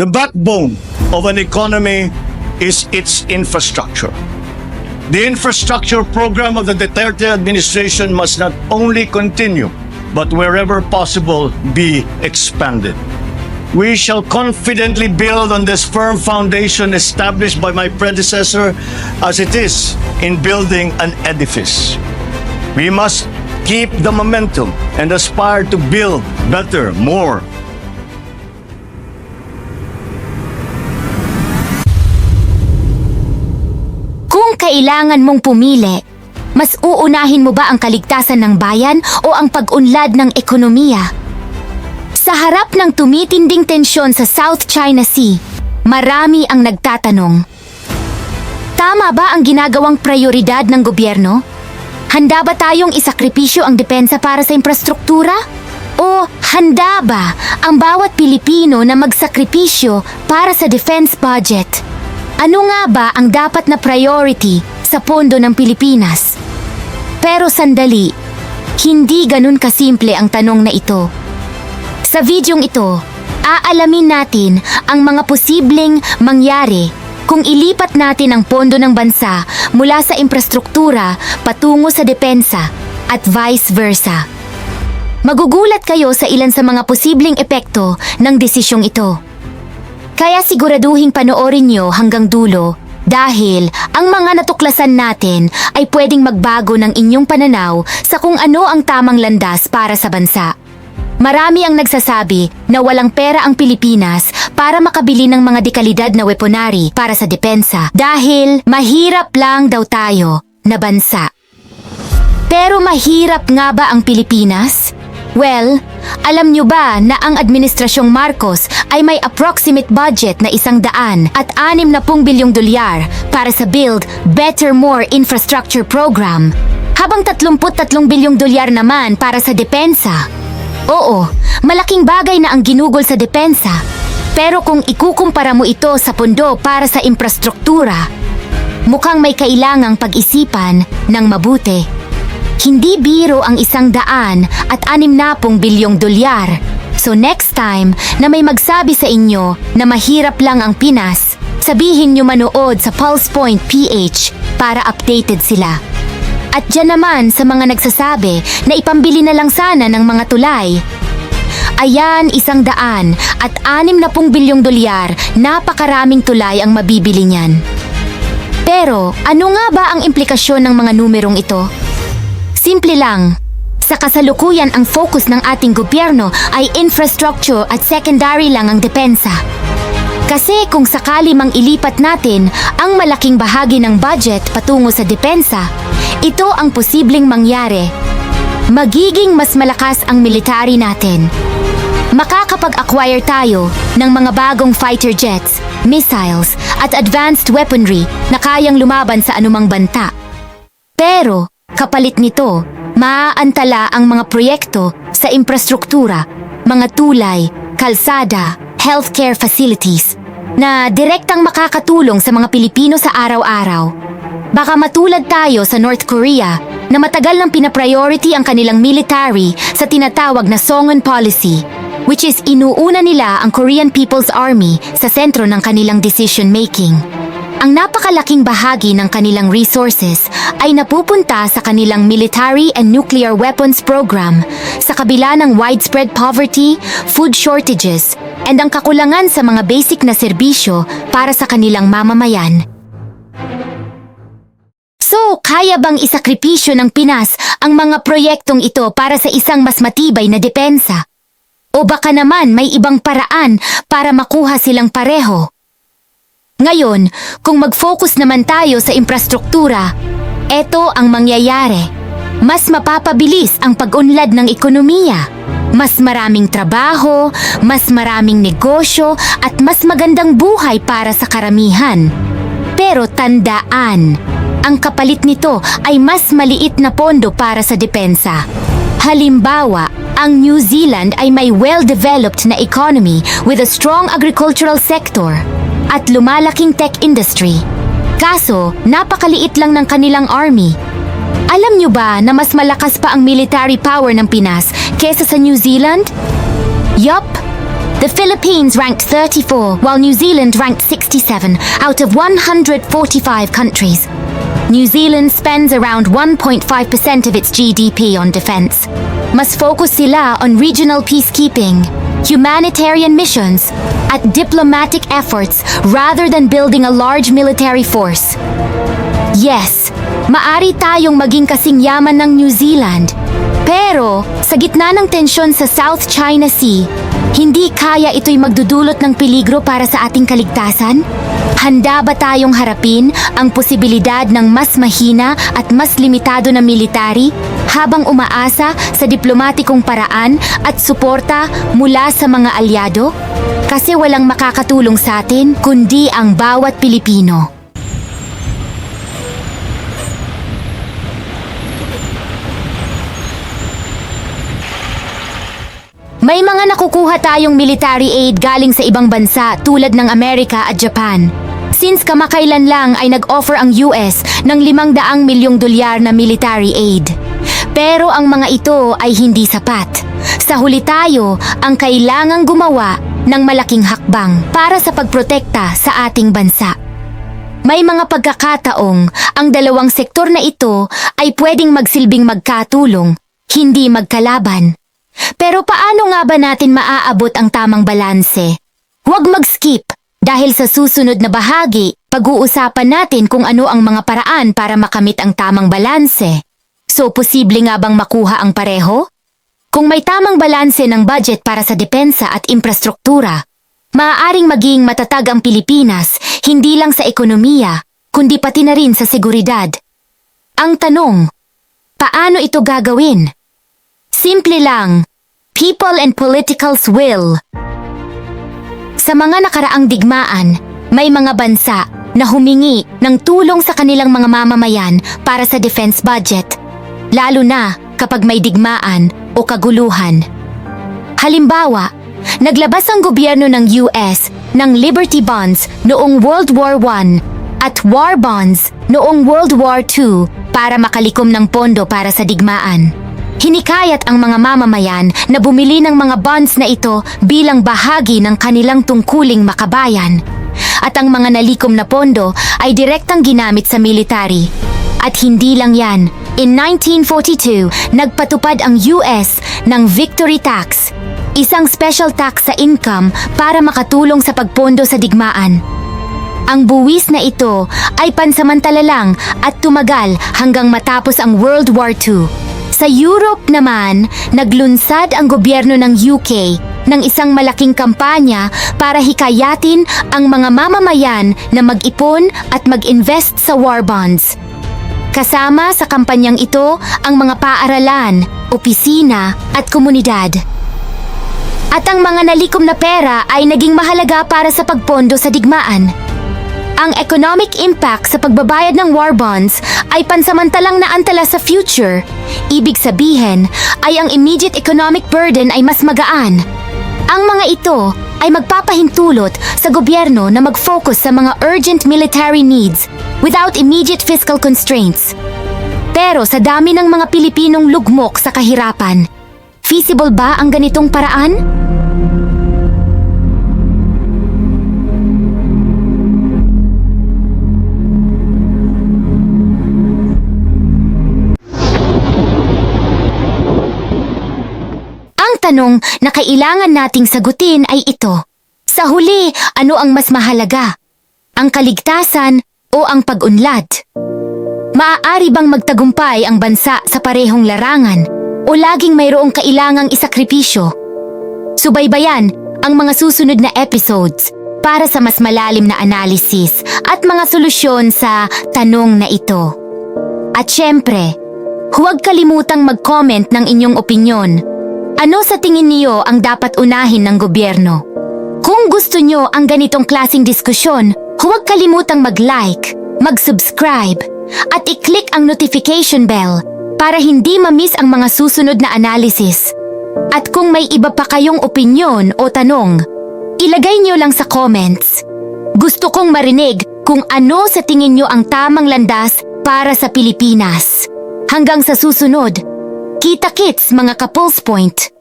The backbone of an economy is its infrastructure. The infrastructure program of the Duterte administration must not only continue, but wherever possible be expanded. We shall confidently build on this firm foundation established by my predecessor as it is in building an edifice. We must keep the momentum and aspire to build better, more, kailangan mong pumili, mas uunahin mo ba ang kaligtasan ng bayan o ang pag-unlad ng ekonomiya? Sa harap ng tumitinding tensyon sa South China Sea, marami ang nagtatanong. Tama ba ang ginagawang prioridad ng gobyerno? Handa ba tayong isakripisyo ang depensa para sa infrastruktura? O handa ba ang bawat Pilipino na magsakripisyo para sa defense budget? Ano nga ba ang dapat na priority sa pondo ng Pilipinas? Pero sandali, hindi ganun kasimple ang tanong na ito. Sa videong ito, aalamin natin ang mga posibleng mangyari kung ilipat natin ang pondo ng bansa mula sa infrastruktura patungo sa depensa at vice versa. Magugulat kayo sa ilan sa mga posibleng epekto ng desisyong ito. Kaya siguraduhin panoorin nyo hanggang dulo dahil ang mga natuklasan natin ay pwedeng magbago ng inyong pananaw sa kung ano ang tamang landas para sa bansa. Marami ang nagsasabi na walang pera ang Pilipinas para makabili ng mga dekalidad na weaponary para sa depensa dahil mahirap lang daw tayo na bansa. Pero mahirap nga ba ang Pilipinas? Well, alam nyo ba na ang Administrasyong Marcos ay may approximate budget na isang daan at anim na pung bilyong dolyar para sa Build Better More Infrastructure Program, habang 33 bilyong dolyar naman para sa depensa. Oo, malaking bagay na ang ginugol sa depensa. Pero kung ikukumpara mo ito sa pondo para sa infrastruktura, mukhang may kailangang pag-isipan ng mabuti. Hindi biro ang isang daan at anim na pong bilyong dolyar. So next time na may magsabi sa inyo na mahirap lang ang Pinas, sabihin nyo manood sa Pulse Point PH para updated sila. At dyan naman sa mga nagsasabi na ipambili na lang sana ng mga tulay. Ayan, isang daan at anim na pong bilyong dolyar, napakaraming tulay ang mabibili niyan. Pero ano nga ba ang implikasyon ng mga numerong ito? Simple lang. Sa kasalukuyan ang focus ng ating gobyerno ay infrastructure at secondary lang ang depensa. Kasi kung sakali mang ilipat natin ang malaking bahagi ng budget patungo sa depensa, ito ang posibleng mangyari. Magiging mas malakas ang military natin. Makakapag-acquire tayo ng mga bagong fighter jets, missiles at advanced weaponry na kayang lumaban sa anumang banta. Pero, kapalit nito, maaantala ang mga proyekto sa infrastruktura, mga tulay, kalsada, healthcare facilities, na direktang makakatulong sa mga Pilipino sa araw-araw. Baka matulad tayo sa North Korea na matagal nang pinapriority ang kanilang military sa tinatawag na Songun Policy, which is inuuna nila ang Korean People's Army sa sentro ng kanilang decision-making. Ang napakalaking bahagi ng kanilang resources ay napupunta sa kanilang military and nuclear weapons program sa kabila ng widespread poverty, food shortages, and ang kakulangan sa mga basic na serbisyo para sa kanilang mamamayan. So, kaya bang isakripisyo ng Pinas ang mga proyektong ito para sa isang mas matibay na depensa? O baka naman may ibang paraan para makuha silang pareho? Ngayon, kung mag-focus naman tayo sa infrastruktura, eto ang mangyayari. Mas mapapabilis ang pag-unlad ng ekonomiya. Mas maraming trabaho, mas maraming negosyo, at mas magandang buhay para sa karamihan. Pero tandaan, ang kapalit nito ay mas maliit na pondo para sa depensa. Halimbawa, ang New Zealand ay may well-developed na economy with a strong agricultural sector at lumalaking tech industry. Kaso, napakaliit lang ng kanilang army. Alam nyo ba na mas malakas pa ang military power ng Pinas kesa sa New Zealand? Yup, The Philippines ranked 34, while New Zealand ranked 67 out of 145 countries. New Zealand spends around 1.5% of its GDP on defense. Mas focus sila on regional peacekeeping, humanitarian missions, at diplomatic efforts rather than building a large military force. Yes, maari tayong maging kasing yaman ng New Zealand. Pero, sa gitna ng tensyon sa South China Sea, hindi kaya ito'y magdudulot ng peligro para sa ating kaligtasan? Handa ba tayong harapin ang posibilidad ng mas mahina at mas limitado na military habang umaasa sa diplomatikong paraan at suporta mula sa mga alyado? Kasi walang makakatulong sa atin kundi ang bawat Pilipino. May mga nakukuha tayong military aid galing sa ibang bansa tulad ng Amerika at Japan. Since kamakailan lang ay nag-offer ang US ng 500 milyong dolyar na military aid. Pero ang mga ito ay hindi sapat. Sa huli tayo ang kailangang gumawa ng malaking hakbang para sa pagprotekta sa ating bansa. May mga pagkakataong ang dalawang sektor na ito ay pwedeng magsilbing magkatulong, hindi magkalaban. Pero paano nga ba natin maaabot ang tamang balanse? Huwag mag-skip dahil sa susunod na bahagi, pag-uusapan natin kung ano ang mga paraan para makamit ang tamang balanse. So, posible nga bang makuha ang pareho? Kung may tamang balanse ng budget para sa depensa at infrastruktura, maaaring maging matatag ang Pilipinas hindi lang sa ekonomiya, kundi pati na rin sa seguridad. Ang tanong, paano ito gagawin? Simple lang, people and politicals will. Sa mga nakaraang digmaan, may mga bansa na humingi ng tulong sa kanilang mga mamamayan para sa defense budget, lalo na kapag may digmaan o kaguluhan. Halimbawa, naglabas ang gobyerno ng US ng Liberty Bonds noong World War I at War Bonds noong World War II para makalikom ng pondo para sa digmaan. Hinikayat ang mga mamamayan na bumili ng mga bonds na ito bilang bahagi ng kanilang tungkuling makabayan. At ang mga nalikom na pondo ay direktang ginamit sa military. At hindi lang yan, in 1942, nagpatupad ang US ng Victory Tax, isang special tax sa income para makatulong sa pagpondo sa digmaan. Ang buwis na ito ay pansamantala lang at tumagal hanggang matapos ang World War II. Sa Europe naman, naglunsad ang gobyerno ng UK ng isang malaking kampanya para hikayatin ang mga mamamayan na mag-ipon at mag-invest sa war bonds. Kasama sa kampanyang ito ang mga paaralan, opisina at komunidad. At ang mga nalikom na pera ay naging mahalaga para sa pagpondo sa digmaan. Ang economic impact sa pagbabayad ng war bonds ay pansamantalang naantala sa future. Ibig sabihin ay ang immediate economic burden ay mas magaan. Ang mga ito ay magpapahintulot sa gobyerno na mag-focus sa mga urgent military needs without immediate fiscal constraints. Pero sa dami ng mga Pilipinong lugmok sa kahirapan, feasible ba ang ganitong paraan? Tanong na kailangan nating sagutin ay ito. Sa huli, ano ang mas mahalaga? Ang kaligtasan o ang pag-unlad? Maaari bang magtagumpay ang bansa sa parehong larangan o laging mayroong kailangang isakripisyo? Subaybayan ang mga susunod na episodes para sa mas malalim na analysis at mga solusyon sa tanong na ito. At syempre, huwag kalimutang mag-comment ng inyong opinyon. Ano sa tingin niyo ang dapat unahin ng gobyerno? Kung gusto nyo ang ganitong klasing diskusyon, huwag kalimutang mag-like, mag-subscribe, at i-click ang notification bell para hindi ma-miss ang mga susunod na analysis. At kung may iba pa kayong opinyon o tanong, ilagay nyo lang sa comments. Gusto kong marinig kung ano sa tingin nyo ang tamang landas para sa Pilipinas. Hanggang sa susunod, kita-kits mga ka-Pulse Point!